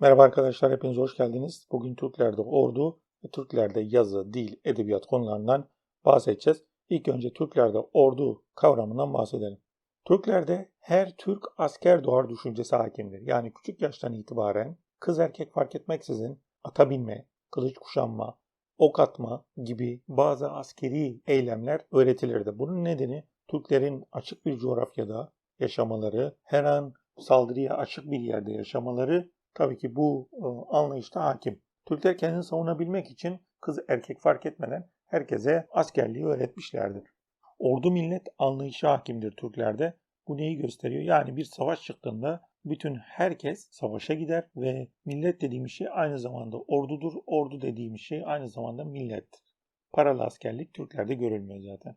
Merhaba arkadaşlar, hepiniz hoş geldiniz. Bugün Türklerde ordu ve Türklerde yazı, dil, edebiyat konularından bahsedeceğiz. İlk önce Türklerde ordu kavramından bahsedelim. Türklerde her Türk asker doğar düşüncesi hakimdir. Yani küçük yaştan itibaren kız erkek fark etmeksizin ata binme, kılıç kuşanma, ok atma gibi bazı askeri eylemler öğretilirdi. Bunun nedeni Türklerin açık bir coğrafyada yaşamaları, her an saldırıya açık bir yerde yaşamaları tabii ki bu e, anlayışta hakim. Türkler kendini savunabilmek için kız erkek fark etmeden herkese askerliği öğretmişlerdir. Ordu millet anlayışı hakimdir Türklerde. Bu neyi gösteriyor? Yani bir savaş çıktığında bütün herkes savaşa gider ve millet dediğimiz şey aynı zamanda ordudur. Ordu dediğimiz şey aynı zamanda millettir. Paralı askerlik Türklerde görülmüyor zaten.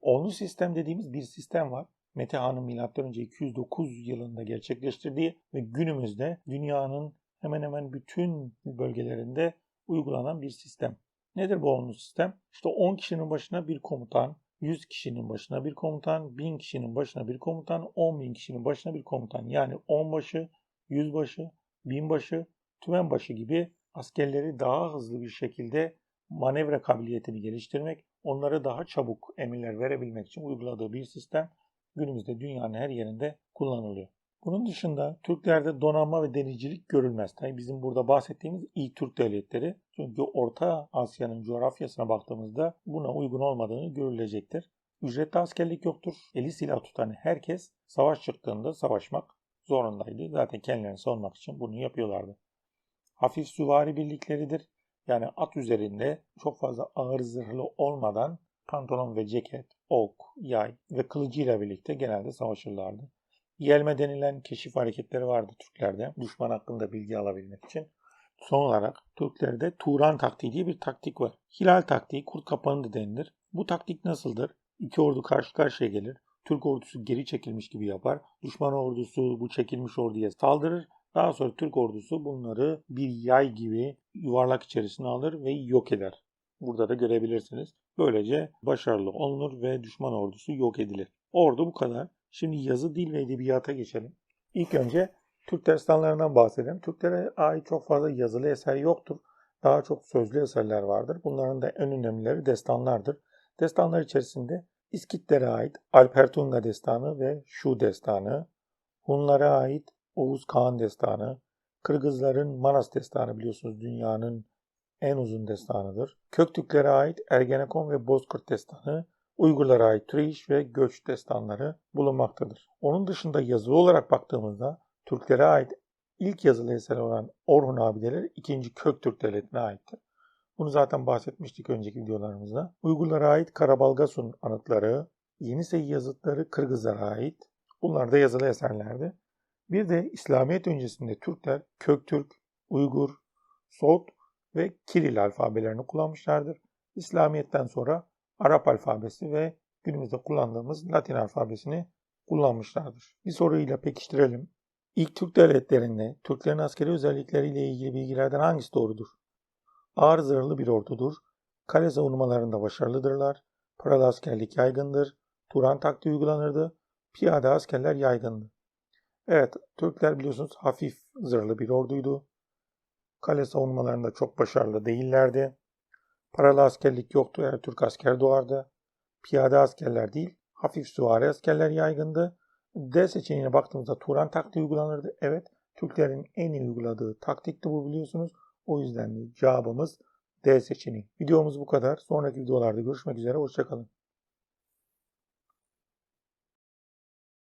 Onlu sistem dediğimiz bir sistem var. Mete Han'ın M.Ö. 209 yılında gerçekleştirdiği ve günümüzde dünyanın hemen hemen bütün bölgelerinde uygulanan bir sistem. Nedir bu onlu sistem? İşte 10 kişinin başına bir komutan, 100 kişinin başına bir komutan, 1000 kişinin başına bir komutan, 10 bin kişinin başına bir komutan. Yani 10 başı, 100 başı, 1000 başı, tümen başı gibi askerleri daha hızlı bir şekilde manevra kabiliyetini geliştirmek, onlara daha çabuk emirler verebilmek için uyguladığı bir sistem günümüzde dünyanın her yerinde kullanılıyor. Bunun dışında Türklerde donanma ve denizcilik görülmez. Tabi bizim burada bahsettiğimiz ilk Türk devletleri. Çünkü Orta Asya'nın coğrafyasına baktığımızda buna uygun olmadığını görülecektir. Ücretli askerlik yoktur. Eli silah tutan herkes savaş çıktığında savaşmak zorundaydı. Zaten kendilerini savunmak için bunu yapıyorlardı. Hafif süvari birlikleridir. Yani at üzerinde çok fazla ağır zırhlı olmadan pantolon ve ceket, ok, yay ve kılıcıyla birlikte genelde savaşırlardı. Yelme denilen keşif hareketleri vardı Türklerde düşman hakkında bilgi alabilmek için. Son olarak Türklerde Turan taktiği diye bir taktik var. Hilal taktiği kurt kapanı da denilir. Bu taktik nasıldır? İki ordu karşı karşıya gelir. Türk ordusu geri çekilmiş gibi yapar. Düşman ordusu bu çekilmiş orduya saldırır. Daha sonra Türk ordusu bunları bir yay gibi yuvarlak içerisine alır ve yok eder. Burada da görebilirsiniz. Böylece başarılı olunur ve düşman ordusu yok edilir. Ordu bu kadar. Şimdi yazı, dil ve edebiyata geçelim. İlk önce Türk destanlarından bahsedelim. Türklere ait çok fazla yazılı eser yoktur. Daha çok sözlü eserler vardır. Bunların da en önemlileri destanlardır. Destanlar içerisinde İskitlere ait Alpertunga destanı ve Şu destanı, Hunlara ait Oğuz Kağan destanı, Kırgızların Manas destanı biliyorsunuz dünyanın en uzun destanıdır. Köktürklere ait Ergenekon ve Bozkurt destanı, Uygurlara ait Türeyiş ve Göç destanları bulunmaktadır. Onun dışında yazılı olarak baktığımızda Türklere ait ilk yazılı eser olan Orhun abideleri 2. Köktürk devletine aittir. Bunu zaten bahsetmiştik önceki videolarımızda. Uygurlara ait Karabalgasun anıtları, Yenisey yazıtları Kırgızlara ait. Bunlar da yazılı eserlerdi. Bir de İslamiyet öncesinde Türkler Köktürk, Uygur, Solt ve Kiril alfabelerini kullanmışlardır. İslamiyet'ten sonra Arap alfabesi ve günümüzde kullandığımız Latin alfabesini kullanmışlardır. Bir soruyla pekiştirelim. İlk Türk devletlerinde Türklerin askeri özellikleriyle ilgili bilgilerden hangisi doğrudur? Ağır zırhlı bir ordudur. Kale savunmalarında başarılıdırlar. Paralı askerlik yaygındır. Turan taktiği uygulanırdı. Piyade askerler yaygındı. Evet, Türkler biliyorsunuz hafif zırhlı bir orduydu. Kale savunmalarında çok başarılı değillerdi. Paralı askerlik yoktu eğer Türk asker doğardı. Piyade askerler değil, hafif süvari askerler yaygındı. D seçeneğine baktığımızda Turan taktiği uygulanırdı. Evet, Türklerin en iyi uyguladığı taktikti bu biliyorsunuz. O yüzden de cevabımız D seçeneği. Videomuz bu kadar. Sonraki videolarda görüşmek üzere. Hoşçakalın.